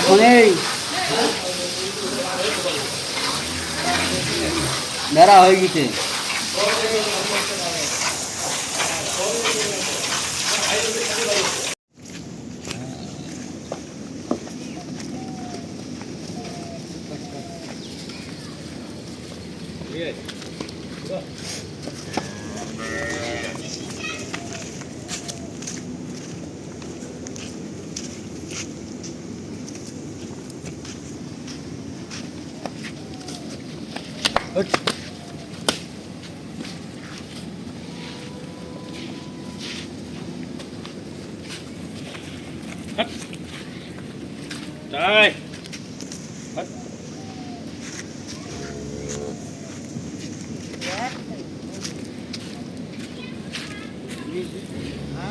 এখন এই বেড়া হয়ে গেছে তাই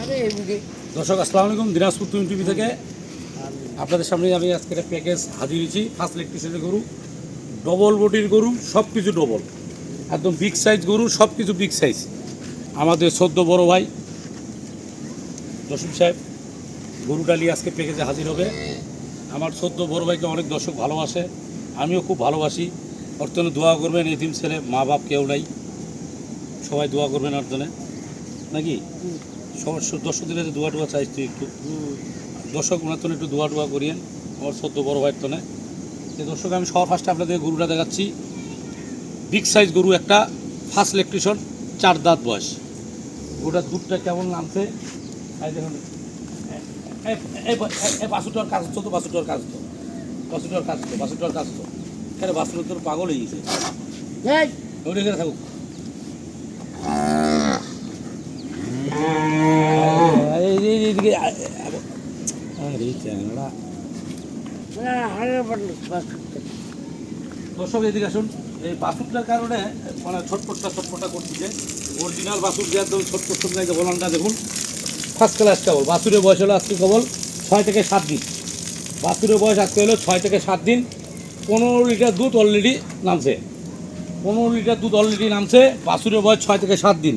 দর্শক আসসালামু আলাইকুম দিনাজপুর টুইন টিভি থেকে। আপনাদের সামনে আমি আজকে একটা প্যাকেজ হাজির হয়েছি। ফার্স্ট ইলেকট্রিসিটির গরু ডবল বডির গরু সব কিছু ডবল একদম বিগ সাইজ গরু সব কিছু বিগ সাইজ আমাদের সদ্য বড় ভাই দর্শক সাহেব গরুটা নিয়ে আজকে প্যাকেজে হাজির হবে। আমার সদ্য বড় ভাইকে অনেক দর্শক ভালোবাসে। আমিও খুব ভালোবাসি। ওর জন্য দোয়া করবেন এতিম ছেলে মা বাপ কেউ নাই। সবাই দোয়া করবেন ওর জন্য। নাকি? সবার স- দর্শকদের কাছে দোয়া টোয়া চাইছি একটু। দর্শক ওনার জন্য একটু দোয়া টোয়া করিয়েন আমার সদ্য বড় ভাইয়ের জন্য তো দর্শক আমি সবার ফার্স্টে আপনাদের গরুটা দেখাচ্ছি। বিগ সাইজ গরু একটা ফার্স্ট ইলেকট্রিশন চার দাঁত বয়স। গরুটার দুধটা কেমন নামছে? এই দেখুন। বাসুটার কাজ হতো তো বাসুটার কাজ হতো বাসুটার কাজ হতো বাসুটার কাজ হতো এখানে বাসুটার তোর পাগল হয়ে গেছে। থাকুক এই যে এইদিকে আরে চ্যাংড়া দর্শক, এদিকে আসুন। এই বাসুরটার কারণে মানে ছটপটটা ছটপটা করতেছে অরিজিনাল বাসুর যে একদম ছটপট ছটপট বলানটা দেখুন। ফার্স্ট ক্লাস কেবল। বাসুরের বয়স হলো আজকে কেবল ছয় থেকে সাত দিন। বাসুরের বয়স আজকে হলো ছয় থেকে সাত দিন। পনেরো লিটার দুধ অলরেডি নামছে। পনেরো লিটার দুধ অলরেডি নামছে। বাসুরের বয়স ছয় থেকে সাত দিন।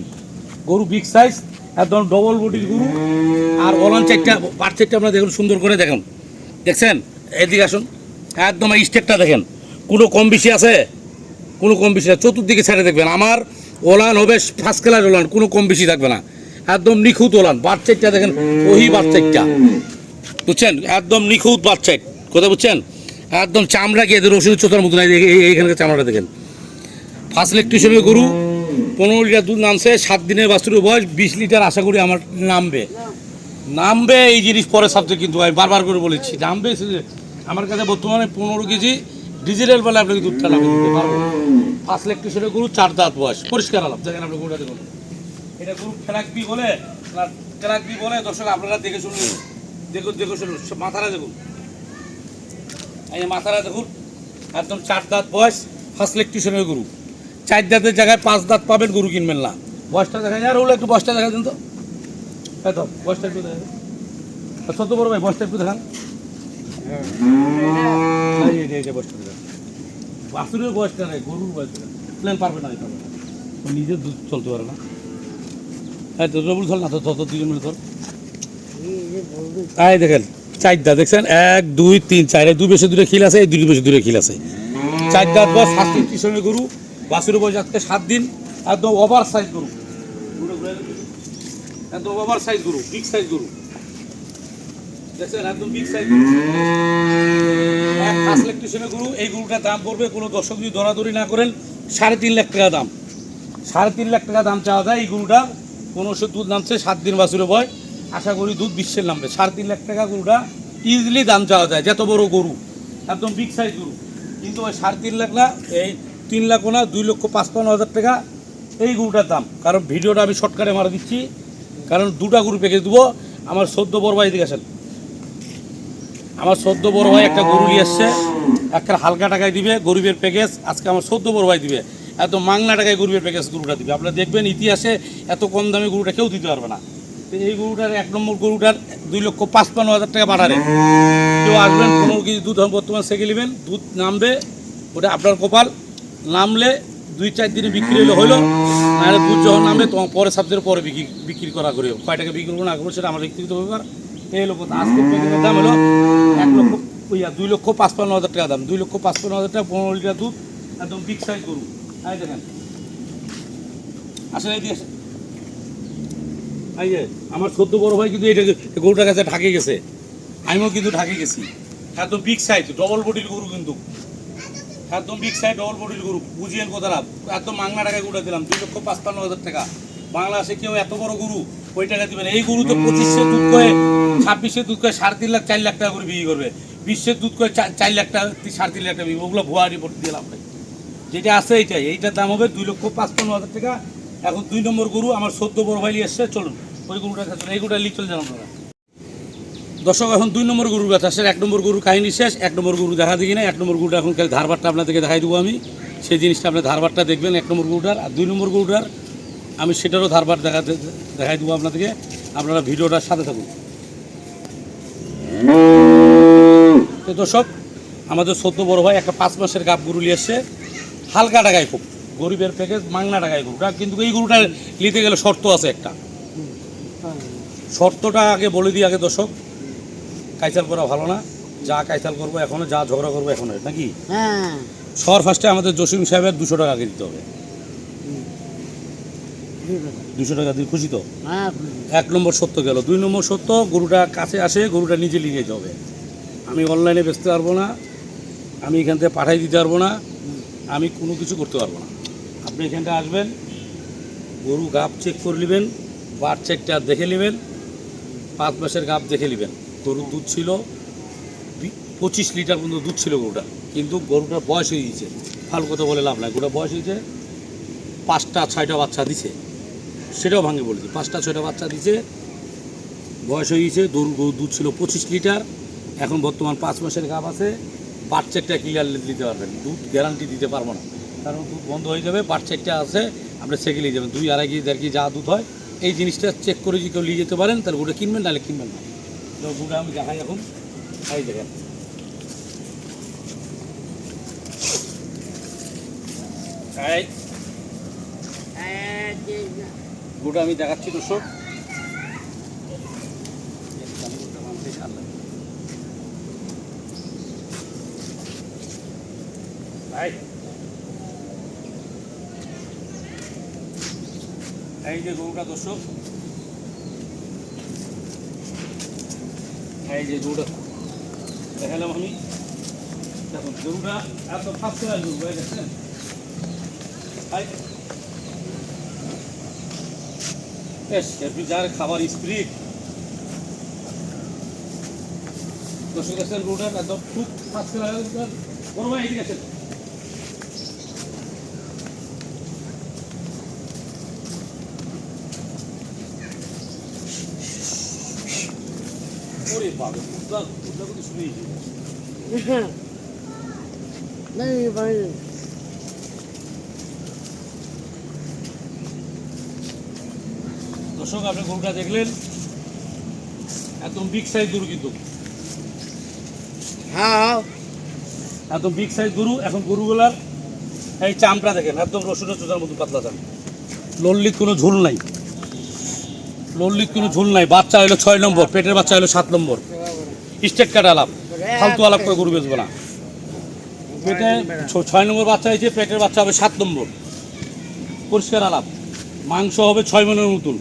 গরু বিগ সাইজ একদম ডবল বডির গরু। আর ওলান চারটা পাট চারটা আপনারা দেখুন, সুন্দর করে দেখুন। দেখছেন? এদিকে আসুন। একদম স্টেপটা দেখেন। কোনো কম বেশি আছে? কোনো কম বেশি না। চতুর্দিকে ছেড়ে দেখবেন। আমার ওলান হবে ফার্স্ট ক্লাস ওলান, কোনো কম বেশি থাকবে না। একদম নিখুঁত ওলান। বাচ্চাটা দেখেন ওই বাচ্চাটা বুঝছেন? একদম নিখুঁত বাচ্চা কথা বুঝছেন? একদম চামড়া গিয়ে রসুন চোতার মতন এই- এই- এইখানকার চামড়াটা দেখেন। ফার্স্ট ইলেকট্রিশিয়ানের গরু, পনেরো লিটার দুধ নামছে, সাত দিনের বাস্তুর বয়স, বিশ লিটার আশা করি আমার নামবে। নামবে এই জিনিস পরে সাবজেক্ট কিন্তু, আমি বারবার করে বলেছি। নামবে আমার কাছে বর্তমানে পনেরো কেজি ডিজিটাল বেলা আপনাকে দুধটা নামে দিতে পারব ফার্স্ট ইলেকট্রিশিয়ানের গরু, চার দাঁত বয়স। পরিষ্কার আলাপ, দেখেন আপনি গরুটা দেখুন। এটা গরু ফেরাকবি বলে ফেরাকবি বলে, দর্শক আপনারা দেখে শুনুন। দেখুন দেখে শুনুন মাথাটা দেখুন। এই যে মাথাটা দেখুন, একদম চার দাঁত বয়স ফার্স্ট ইলেকট্রিশিয়ানের গরু। চার দাঁতের জায়গায় পাঁচ দাঁত পাবেন, গরু কিনবেন না। বয়সটা দেখা যায় আর ওগুলো একটু বয়সটা দেখা দিন তো। এই তো, বয়সটা একটু দেখা ছোট বড় ভাই, বয়সটা একটু দেখান। যে বয়সটা গরুর বয়সটা প্লেন পারবে না নিজের দুধ চলতে পারে না এই তো রবুল ধর না তো তত দুজন মিলে ধর এই দেখেন, চারটা দেখছেন, এক, দুই, তিন, চার দুই বেশি দূরে খিল আছে, এই দুই বেশি দূরে খিল আছে। চার দাঁত বয়স ফার্স্ট স্টেশনের গরু বাছুরের বয়স আজকে সাত দিন, একদম ওভার সাইজ গরু। একদম ওভার সাইজ গরু বিগ সাইজ গরু। দেখছেন, একদম বিগ সাইজ ইলেকট্রিশিয়ানের গরু, এই গরুটার দাম পড়বে, কোনো দর্শক যদি দরাদরি না করেন, সাড়ে তিন লাখ টাকা দাম। সাড়ে তিন লাখ টাকা দাম চাওয়া যায় এই পনেরোশো দুধ নামছে, সাত দিন আশা করি দুধ বিশ্বের নামবে। সাড়ে তিন লাখ টাকা গরুটা ইজিলি দাম চাওয়া যায়, যত বড় গরু। একদম বিগ সাইজ গরু। কিন্তু ওই সাড়ে তিন লাখ না, এই তিন লাখ না, দুই লক্ষ পাঁচপান্ন হাজার টাকা এই গরুটার দাম। কারণ ভিডিওটা আমি শর্টকাটে মারা দিচ্ছি। কারণ দুটা গরু প্যাকেজ দেবো। আমার সদ্য বড় দিকে আসেন। আমার সদ্য বড় ভাই একটা গরু নিয়ে এসছে। একটা হালকা টাকায় দিবে, গরিবের প্যাকেজ আজকে আমার সদ্য বড় ভাই দিবে। এত মাংনা টাকায় গরিবের প্যাকেজ গরুটা দিবে। আপনারা দেখবেন ইতিহাসে এত কম দামে গরুটা কেউ দিতে পারবে না। এই গরুটার এক নম্বর গরুটার দুই লক্ষ পাঁচপান্ন হাজার টাকা বাড়ারে কেউ আসবেন পনেরো কেজি দুধ বর্তমান সেকে নেবেন, দুধ নামবে, ওটা আপনার কপাল। নামলে দুই চার দিনে বিক্রি হলে, হলো। নাহলে দুধ যখন নামবে তোমার পরে সপ্তাহের পরে বিক্রি বিক্রি করা করে কয় টাকা বিক্রি করব না করব সেটা আমার ব্যক্তিগত ব্যাপার। এই হলো কথা আজকে দাম হলো ইয়া, দুই লক্ষ পাঁচপান্ন হাজার টাকা দাম। দুই লক্ষ পাঁচপান্ন হাজার টাকা, পনেরো লিটার দুধ একদম বিগ সাইজ গরু। এই দেখেন। আসেন, এই এই আমার সদ্য বড় ভাই কিন্তু এটা গরুটার কাছে ঢাকে গেছে। আমিও কিন্তু ঢাকে গেছি। একদম বিগ সাইজ ডবল বডির গরু কিন্তু। একদম বিগ সাইজ ডবল বডির গরু। বুঝিয়েন কথাটা। একদম মাংনা টাকায় গরুটা দিলাম, দুই লক্ষ পাঁচপান্ন হাজার টাকা। বাংলাদেশে কেউ এত বড় গরু ওই টাকা দিবেন এই গরু তো পঁচিশে দুধ করে, ছাব্বিশে দুধ করে সাড়ে তিন লাখ, চার লাখ টাকা করে বিক্রি করবে। বিশের দুধ করে চার- লাখ টাকা সাড়ে তিন লাখ টাকা ওগুলো ভুয়া রিপোর্ট দিলাম যেটা আছে এইটাই, এইটার দাম হবে দুই লক্ষ পাঁচপান্ন হাজার টাকা। এখন দুই নম্বর গরু, আমার সদ্য বড় ভাই এসছে, চলুন, ওই গরুটার কাছে এই গরুটা লিখ চলে যান আপনারা। দর্শক, এখন দুই নম্বর গরুর কথা আসছে এক নম্বর গরুর কাহিনী শেষ, এক নম্বর গরু দেখা দিই না এক নম্বর গরুটা এখন খালি ধারবারটা আপনাদেরকে দেখাই দেবো আমি। সেই জিনিসটা আপনার ধারবারটা দেখবেন, এক নম্বর গরুটার, আর দুই নম্বর গরুটার, আমি সেটারও ধারবার দেখাতে দেখাই দেবো আপনাদেরকে। আপনারা ভিডিওটার সাথে থাকুন। তো দর্শক আমাদের সদ্য বড় ভাই একটা পাঁচ মাসের গাপ গরু নিয়ে এসছে। হালকা টাকায় খুব গরিবের প্যাকেজ মাংনা টাকায় গরুটা কিন্তু এই গরুটা নিতে গেলে শর্ত আছে একটা। শর্তটা আগে বলে দিই আগে দর্শক কাইচাল করা ভালো না। যা কাইচাল করব এখনও যা ঝগড়া করব এখনও নাকি? হ্যাঁ। সর ফার্স্টে আমাদের জসিম সাহেবের দুশো টাকা আগে দিতে হবে। দুশো টাকা দিয়ে খুশি তো? হ্যাঁ এক নম্বর সত্য গেল। দুই নম্বর সত্য গরুটা কাছে আসে গরুটা নিজে নিয়ে যেতে হবে। আমি অনলাইনে বেচতে পারব না, আমি এখান থেকে পাঠাই দিতে পারব না, আমি কোনো কিছু করতে পারব না। আপনি এখানটা আসবেন, গরু গাপ চেক করে নেবেন, বার চেকটা দেখে নেবেন, পাঁচ মাসের গাপ দেখে নেবেন। গরুর দুধ ছিল পঁচিশ লিটার পর্যন্ত দুধ ছিল গরুটা, কিন্তু গরুটার বয়স হয়ে গেছে ফাল কথা বলে লাভ নাই গরুটার বয়স হয়েছে পাঁচটা, ছয়টা বাচ্চা দিছে। সেটাও ভাঙে বলেছি, পাঁচটা, ছয়টা বাচ্চা দিছে, বয়স হয়ে গেছে গরু গরুর দুধ ছিল পঁচিশ লিটার এখন বর্তমান পাঁচ মাসের গাপ আছে বাচ্চাটা ক্লিয়ার দিতে পারবেন। দুধ গ্যারান্টি দিতে পারব না। কারণ দুধ বন্ধ হয়ে যাবে বাচ্চাটা আছে আপনি সেকে নিয়ে যাবেন। দুই আড়াই কেজি দেড় কেজি যা দুধ হয় এই জিনিসটা চেক করে যদি কেউ নিয়ে যেতে পারেন তাহলে গুঁড়ো কিনবেন নাহলে কিনবেন না। তো গুঁড়ো আমি দেখাই এখন। এই দেখেন। এই। গুঁড়ো আমি দেখাচ্ছি দর্শক। এই। যে গরুটা দর্শক। এই যে গরুটা। দেখালাম আমি। দেখুন গরুটা এত গরু, হয়ে। বেশ এরপর যার খাবার স্প্রিট দর্শক, দেখছেন গরুটা একদম খুব ফার্স্ট ক্লাস বড় ভাই, এদিকে আছেন দর্শক আপনি গরুটা দেখলেন। একদম বিগ সাইজ গরু কিন্তু। হ্যাঁ। এত বিগ সাইজ গরু। এখন গরুগুলার এই চামটা দেখেন একদম রসুনের চোজার মতো পাতলা চাম লল্লিত কোনো ঝোল নাই। লল্লিত কোনো ঝুল নাই। বাচ্চা হলো ছয় নম্বর পেটের বাচ্চা হলো সাত নম্বর। স্টেট কাট আলাপ ফালতু আলাপ করে গরু বেচবো না। পেটে ছয় নম্বর বাচ্চা হয়েছে পেটের বাচ্চা হবে সাত নম্বর। পরিষ্কার আলাপ। মাংস হবে ছয় মনের মতন।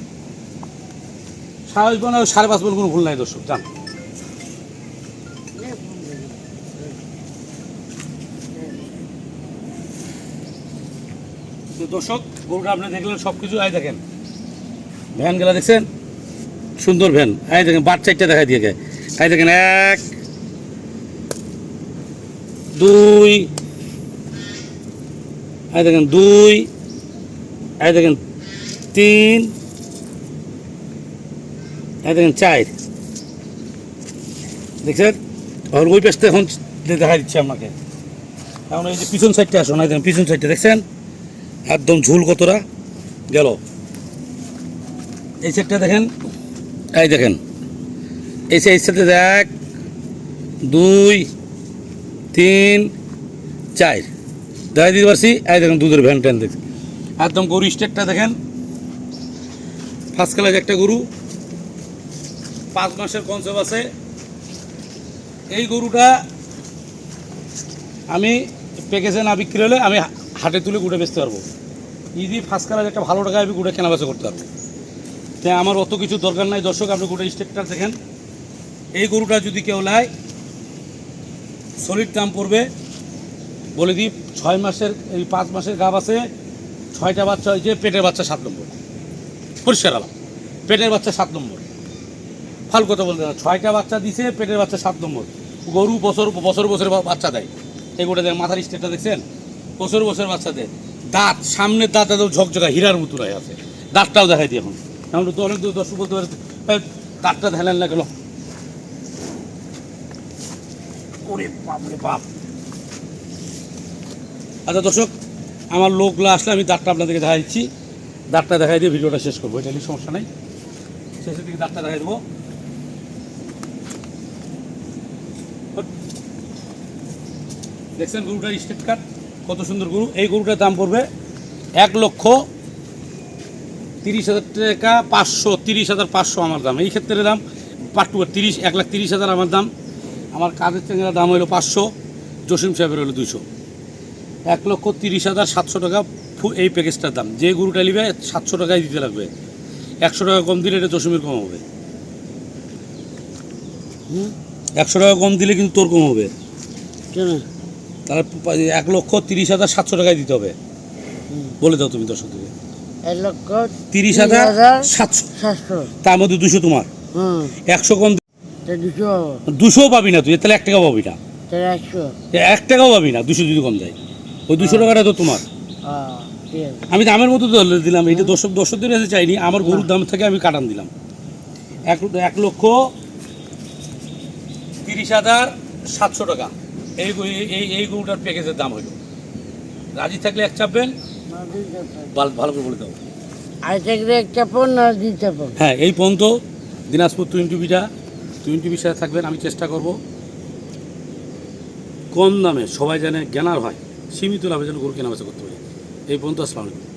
মণ, সাড়ে পাঁচ মন কোনো ভুল নাই দর্শক জান। দর্শক গরুটা আপনি দেখলেন সব কিছু আয় দেখেন। ভ্যানগুলা দেখছেন? সুন্দর ভ্যান। আয় দেখেন বাট চারটা দেখা দিয়ে আয় দেখেন, এক, দুই, এই দেখেন, দুই, এই দেখেন, তিন, এই দেখেন, চার। দেখছেন? আর ওই পেজটা এখন দেখা দিচ্ছি আপনাকে। এখন এই যে পিছন সাইডটা আসুন এই দেখেন, পিছন সাইডটা দেখছেন? একদম ঝুল কতটা? গেল। এই সাইডটা দেখেন। এই দেখেন। এই সাইড সাইডে দেখ। দুই, তিন, চার। দেখাই দিতে পারছি? এই দেখেন দুধের ভ্যান ট্যান দেখছি। একদম গরু স্টেটটা দেখেন। ফার্স্ট ক্লাস একটা গরু। পাঁচ মাসের কনসেপ্ট আছে। এই গরুটা আমি প্যাকেজে না বিক্রি হলে আমি হাটে তুলে গুড়ে বেচতে পারব। ইজি ফার্স্ট ক্লাস একটা ভালো টাকায় আমি গুড়ে কেনাবেচা করতে পারব। তাই আমার অত কিছু দরকার নাই। দর্শক, আপনি গুড়ের স্টেটটা দেখেন। এই গরুটা যদি কেউ নেয় সলিড দাম পড়বে, বলে দিই, ছয় মাসের, এই পাঁচ মাসের গাব আছে, ছয়টা বাচ্চা হয়েছে পেটের বাচ্চা সাত নম্বর। পরিষ্কার আলাম পেটের বাচ্চা সাত নম্বর। ফাল কথা বলতে না, ছয়টা বাচ্চা দিছে, পেটের বাচ্চা সাত নম্বর। গরু বছর বছর বছর বাচ্চা দেয়। এই গোটা দেয় মাথার স্টেটটা দেখছেন? বছর বছর বাচ্চা দেয়। দাঁত, সামনের দাঁত একদম ঝকঝকা, হীরার মতো রয়ে আছে। দাঁতটাও দেখাই দিই এখন। এখন তো অনেক দূর দর্শক বলতে পারে। "এই, দাঁতটা ধ্যালেন না গেল বাপ আচ্ছা দর্শক আমার লোকগুলো আসলে আমি দাঁতটা আপনাদেরকে দেখা দিচ্ছি। দাঁতটা দেখাই দিয়ে ভিডিওটা শেষ করব। এটা নিয়ে সমস্যা নেই। শেষের দিকে দাঁতটা দেখাই দেবো। দেখছেন গরুটার স্টেট কার্ড? কত সুন্দর গরু। এই গরুটার দাম পড়বে এক লক্ষ তিরিশ হাজার টাকা পাঁচশো তিরিশ হাজার পাঁচশো আমার দাম। এই ক্ষেত্রে দাম পাট্টু তিরিশ এক লাখ তিরিশ হাজার আমার দাম। আমার কাজের চেঙ্গার দাম হলো পাঁচশো জসিম সাহেবের হলো দুশো এক লক্ষ তিরিশ হাজার সাতশো টাকা এই প্যাকেজটার দাম। যে গরুটা নিবে সাতশো টাকায় দিতে লাগবে। একশো টাকা কম দিলে এটা জসিমের কম হবে। হুম? একশো টাকা কম দিলে কিন্তু তোর কম হবে। কেন? তাহলে এক লক্ষ তিরিশ হাজার সাতশো টাকায় দিতে হবে। বলে দাও তুমি লক্ষ তিরিশ হাজার সাতশো। তার মধ্যে দুশো তোমার। একশো কম দুশো। পাবি না তুই তাহলে এক টাকা পাবি না। একশো। এক টাকাও পাবি না দুশো যদি কম যায়। ওই দুশো টাকাটা তো তোমার। হ্যাঁ আমি দামের মতো দিলাম এটা দর্শক দর্শকদের কাছে চাইনি আমার গরুর দাম থেকে আমি কাটান দিলাম। এক এক লক্ষ তিরিশ হাজার সাতশো টাকা। এই এই এই গরুটার প্যাকেজের দাম হইল। রাজি থাকলে এক চাপবেন ভালো করে বলে দাও। না হ্যাঁ এই পর্যন্ত দিনাজপুর টুইন টিভিটা টুইন টিভির সাথে থাকবেন আমি চেষ্টা করব। কম দামে সবাই জানে জ্ঞানার হয় সীমিত লাভে যেন গরু কেনাবেচা করতে পারি। এই পর্যন্ত আসসালামু আলাইকুম